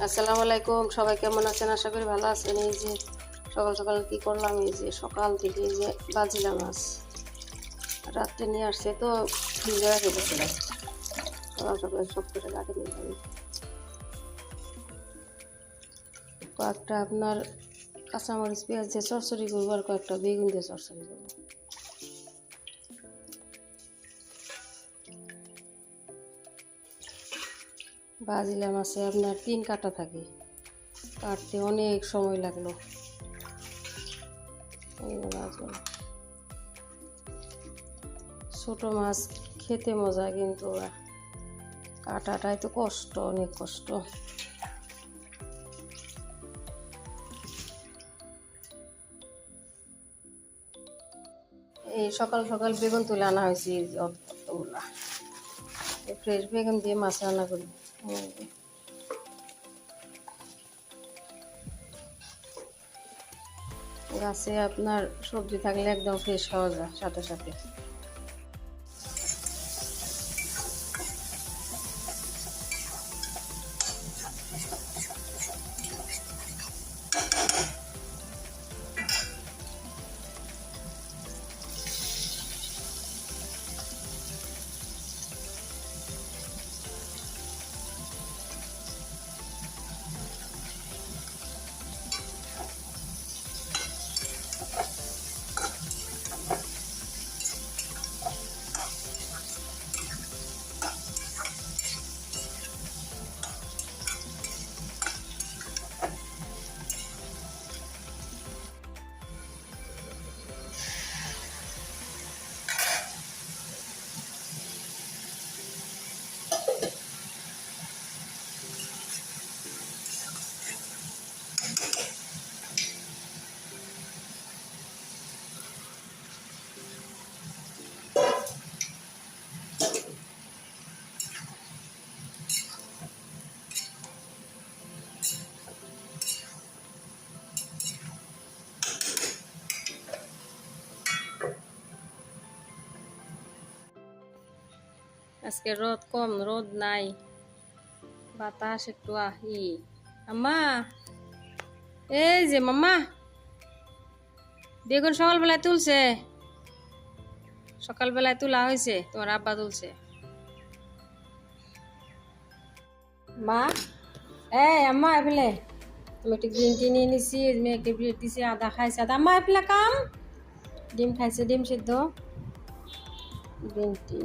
আসসালামু আলাইকুম, সবাই কেমন আছেন? আশা করি ভালো আছেন। এই যে সকাল সকাল কি করলাম? এই যে সকাল থেকে যে বাজিলা মাছ রাত্রে নিয়ে আসছে তো রেখে বসেছিলাম সকাল সকাল সব করে নিলাম কয়েকটা আপনার কাঁচামরিচ, পেঁয়াজ দিয়ে চরচড়ি করব আর কয়েকটা বেগুন দিয়ে চরচড়ি করব। বাজিলা মাছে আপনার তিন কাটা থাকে কাটতে অনেক সময় লাগল। ছোট মাছ খেতে মজা, কিন্তু কাটাটাই তো কষ্ট, অনেক কষ্ট এই সকাল সকাল বেগুন তুলে আনা হয়েছে ফ্রেশ বেগুন দিয়ে মাছ রান্না করি। গাছে আপনার সবজি থাকলে একদম ফ্রেশ হওয়া যায় সাথে সাথে। আজকে রোদ কম, রোদ নাই। বাতাস একটু আহি। আম্মা, এই যে মাম্মা, বেগুন সকালবেলায় তুলছে। সকালবেলায় তোলা হয়েছে, তোমার আব্বা তুলছে। মা, এই আম্মা, এফেলে। আমি একটু গ্রিন টি নিয়ে নিছি মেয়েকে ব্রেড দিছি, আদা খাইছে। আদা, আম্মা, এফেলে কাম। ডিম খাইছে, ডিম সিদ্ধ। গ্রিন টি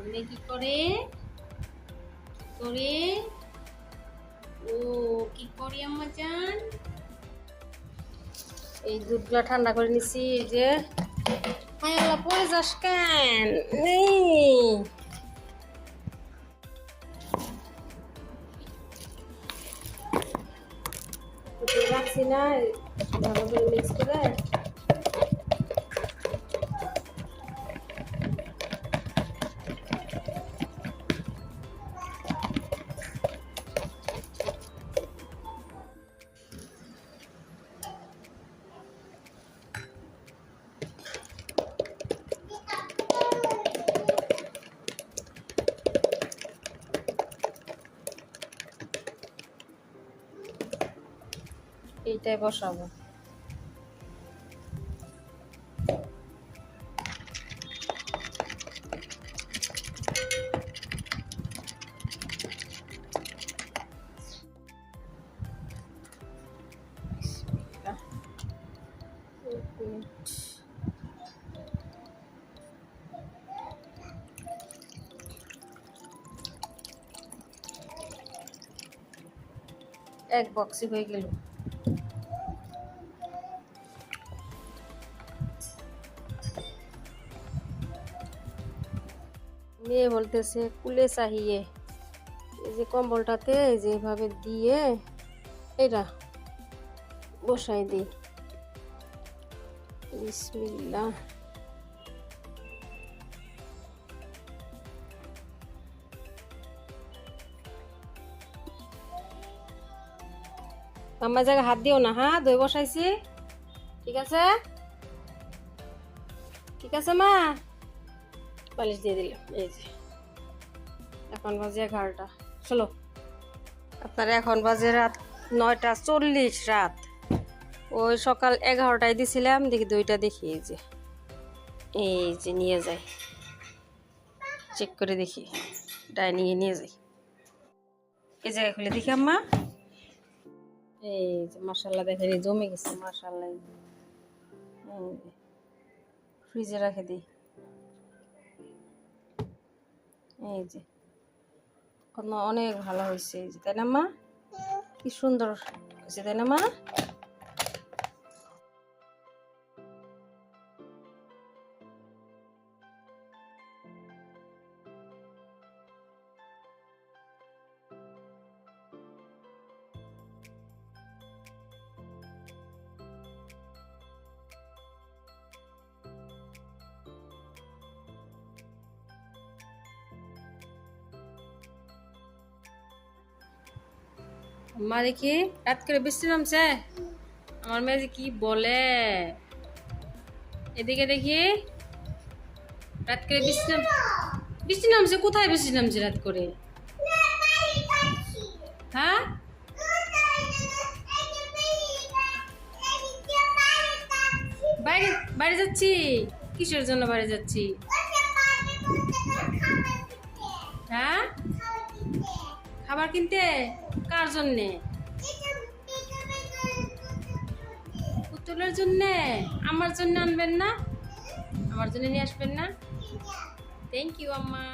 করলে কি করে? কি করে? ও, কি করি আম্মা জান? এই দুধগুলা ঠান্ডা করে নিছি, এই যে। হাই আল্লাহ, পড়ে যাস কেন? রাখছি না মিক্স করে। এইটাই বসাবো। এক বক্সই হয়ে গেল। মেয়ে বলতেছে, কুলে চাহিয়ে। এই যে কম্বলটাতে এই যে এভাবে দিয়ে এটা বসাই দিই। বিসমিল্লাহ। আমার জায়গায় হাত দিও না হ্যাঁ? দই বসাইছি। ঠিক আছে? ঠিক আছে, মা? পালিশ দিয়ে দিলাম এই যে। এখন বাজে এগারোটা। চলো। আপনার এখন বাজে রাত নয়টা চল্লিশ রাত। ওই সকাল এগারোটায় দিছিলাম, দেখি দুইটা দেখি, এই যে। এই যে, নিয়ে যাই। চেক করে দেখি। ডাইনিংয়ে নিয়ে যাই। এই জায়গায় খুলে দেখি, আম্মা। এই যে মশাল্লা দেখেন জমে গেছে মশাল্লা ফ্রিজে রাখে দিই। এই যে। অনেক ভালো হয়েছে এই যে, তাই না মা? কি সুন্দর হয়েছে, তাই না মা? মা দেখি রাত করে বৃষ্টি নামছে? আমার মেয়ে কি বলে? এদিকে দেখি। রাত করে বৃষ্টি বৃষ্টি নামছে? কোথায় বৃষ্টি নামছে রাত করে? হ্যাঁ? বাইরে বাইরে যাচ্ছি। কিসের জন্য বাইরে যাচ্ছি? হ্যাঁ? খাবার কিনতে? কার জন্যে? পুতুলের জন্যে? আমার জন্য আনবেন না? আমার জন্য নিয়ে আসবেন না? থ্যাংক ইউ আম্মা।